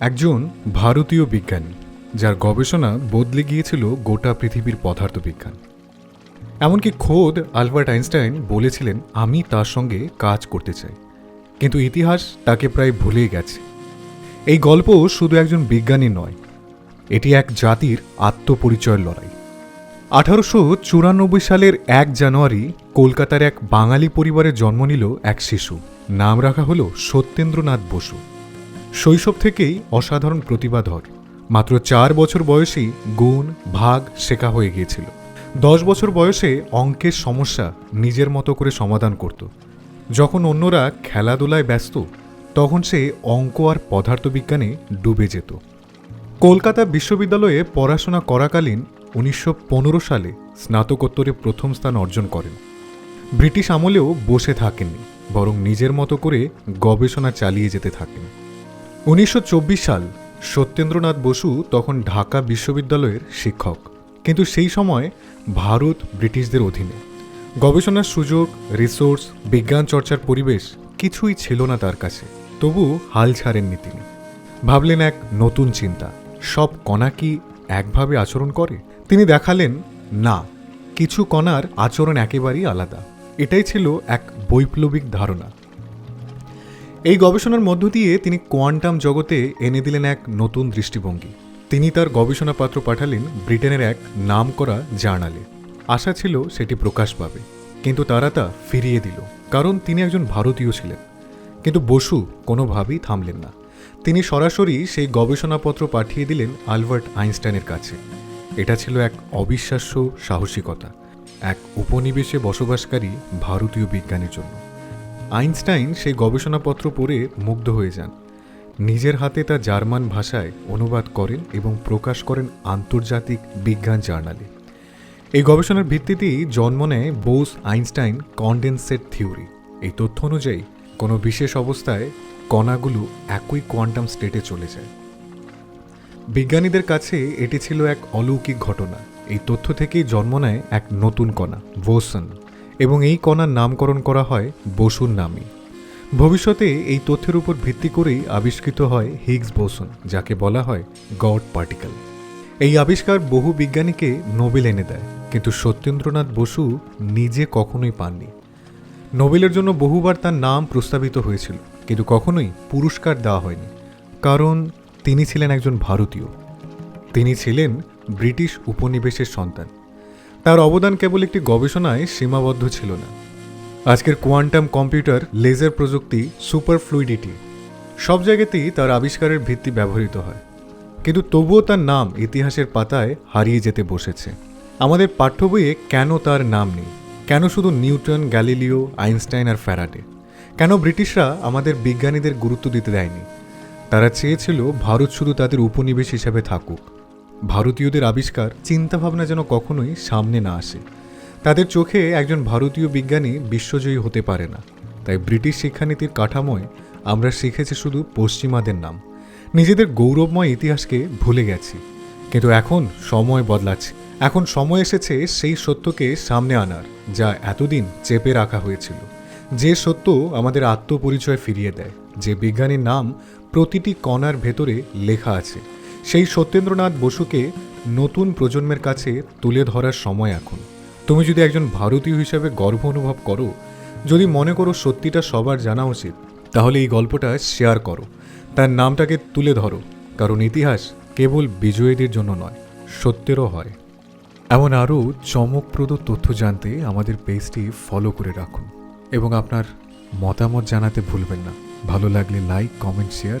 একজন ভারতীয় বিজ্ঞানী, যার গবেষণা বদলে গিয়েছিল গোটা পৃথিবীর পদার্থবিজ্ঞান। এমনকি খোদ আলবার্ট আইনস্টাইন বলেছিলেন, আমি তার সঙ্গে কাজ করতে চাই। কিন্তু ইতিহাস তাকে প্রায় ভুলেই গেছে। এই গল্প শুধু একজন বিজ্ঞানী নয়, এটি এক জাতির আত্মপরিচয়ের লড়াই। আঠারোশো চুরানব্বই সালের এক জানুয়ারি কলকাতার এক বাঙালি পরিবারে জন্ম নিল এক শিশু। নাম রাখা হলো সত্যেন্দ্রনাথ বসু। শৈশব থেকেই অসাধারণ প্রতিভাধর মাত্র চার বছর বয়সেই গুণ, ভাগ, শেখা হয়ে গিয়েছিল। দশ বছর বয়সে অঙ্কের সমস্যা নিজের মতো করে সমাধান করত। যখন অন্যরা খেলাধুলায় ব্যস্ত, তখন সে অঙ্ক আর পদার্থবিজ্ঞানে ডুবে যেত। কলকাতা বিশ্ববিদ্যালয়ে পড়াশোনা করাকালীন উনিশশো পনেরো সালে স্নাতকোত্তরে প্রথম স্থান অর্জন করেন। ব্রিটিশ আমলেও বসে থাকেননি, বরং নিজের মতো করে গবেষণা চালিয়ে যেতে থাকেন। উনিশশো চব্বিশ সাল সত্যেন্দ্রনাথ বসু তখন ঢাকা বিশ্ববিদ্যালয়ের শিক্ষক। কিন্তু সেই সময় ভারত ব্রিটিশদের অধীনে। গবেষণার সুযোগ রিসোর্স বিজ্ঞান চর্চার পরিবেশ কিছুই ছিল না তার কাছে। তবু হাল ছাড়েননি তিনি। ভাবলেন এক নতুন চিন্তা, সব কণা কি একভাবে আচরণ করে? তিনি দেখালেন, না, কিছু কণার আচরণ একেবারেই আলাদা। এটাই ছিল এক বৈপ্লবিক ধারণা। এই গবেষণার মধ্য দিয়ে তিনি কোয়ান্টাম জগতে এনে দিলেন এক নতুন দৃষ্টিভঙ্গি। তিনি তার গবেষণাপত্র পাঠালেন ব্রিটেনের এক নামকরা জার্নালে। আশা ছিল সেটি প্রকাশ পাবে, কিন্তু তারা তা ফিরিয়ে দিল, কারণ তিনি একজন ভারতীয় ছিলেন। কিন্তু বসু কোনোভাবেই থামলেন না। তিনি সরাসরি সেই গবেষণাপত্র পাঠিয়ে দিলেন আলবার্ট আইনস্টাইনের কাছে। এটা ছিল এক অবিশ্বাস্য সাহসিকতা, এক উপনিবেশে বসবাসকারী ভারতীয় বিজ্ঞানীর জন্য। আইনস্টাইন সেই গবেষণাপত্র পড়ে মুগ্ধ হয়ে যান। নিজের হাতে তা জার্মান ভাষায় অনুবাদ করেন এবং প্রকাশ করেন আন্তর্জাতিক বিজ্ঞান জার্নালে। এই গবেষণার ভিত্তিতেই জন্ম নেয় বোস আইনস্টাইন কন্ডেনসেট থিওরি। এই তথ্য অনুযায়ী, কোনো বিশেষ অবস্থায় কণাগুলো একই কোয়ান্টাম স্টেটে চলে যায়। বিজ্ঞানীদের কাছে এটি ছিল এক অলৌকিক ঘটনা। এই তথ্য থেকেই জন্ম নেয় এক নতুন কণা, বোসন। এবং এই কণার নামকরণ করা হয় বসুর নামে। ভবিষ্যতে এই তথ্যের উপর ভিত্তি করেই আবিষ্কৃত হয় হিগস বোসন, যাকে বলা হয় গড পার্টিকেল। এই আবিষ্কার বহু বিজ্ঞানীকে নোবেল এনে দেয়, কিন্তু সত্যেন্দ্রনাথ বসু নিজে কখনোই পাননি। নোবেলের জন্য বহুবার তার নাম প্রস্তাবিত হয়েছিল, কিন্তু কখনোই পুরস্কার দেওয়া হয়নি, কারণ তিনি ছিলেন একজন ভারতীয়। তিনি ছিলেন ব্রিটিশ উপনিবেশের সন্তান। তার অবদান কেবল একটি গবেষণায় সীমাবদ্ধ ছিল না। আজকের কোয়ান্টাম কম্পিউটার, লেজার প্রযুক্তি সুপার ফ্লুইডিটি সব জায়গাতেই তার আবিষ্কারের ভিত্তি ব্যবহৃত হয়। কিন্তু তবুও তার নাম ইতিহাসের পাতায় হারিয়ে যেতে বসেছে। আমাদের পাঠ্য বইয়ে কেন তার নাম নেই? কেন শুধু নিউটন, গ্যালিলিও, আইনস্টাইন আর ফ্যারাডে? কেন ব্রিটিশরা আমাদের বিজ্ঞানীদের গুরুত্ব দিতে দেয়নি? তারা চেয়েছিল ভারত শুধু তাদের উপনিবেশ হিসেবে থাকুক। ভারতীয়দের আবিষ্কার চিন্তাভাবনা যেন কখনোই সামনে না আসে। তাদের চোখে একজন ভারতীয় বিজ্ঞানী বিশ্বজয়ী হতে পারে না। তাই ব্রিটিশ শিক্ষানীতির কাঠামোয় আমরা শিখেছি শুধু পশ্চিমাদের নাম। নিজেদের গৌরবময় ইতিহাসকে ভুলে গেছি। কিন্তু এখন সময় বদলাচ্ছে। এখন সময় এসেছে সেই সত্যকে সামনে আনার, যা এতদিন চেপে রাখা হয়েছিল। যে সত্য আমাদের আত্মপরিচয় ফিরিয়ে দেয়। যে বিজ্ঞানীর নাম প্রতিটি কণার ভেতরে লেখা আছে। সেই সত্যেন্দ্রনাথ বসুকে নতুন প্রজন্মের কাছে তুলে ধরার সময় এখন। তুমি যদি একজন ভারতীয় হিসেবে গর্ব অনুভব করো, যদি মনে করো সত্যিটা সবার জানা উচিত, তাহলে এই গল্পটা শেয়ার করো। তার নামটাকে তুলে ধরো, কারণ ইতিহাস কেবল বিজয়ীদের জন্য নয়, সত্যেরও হয়। এমন আরও চমকপ্রদ তথ্য জানতে আমাদের পেজটি ফলো করে রাখুন। এবং আপনার মতামত জানাতে ভুলবেন না। ভালো লাগলে লাইক কমেন্ট শেয়ার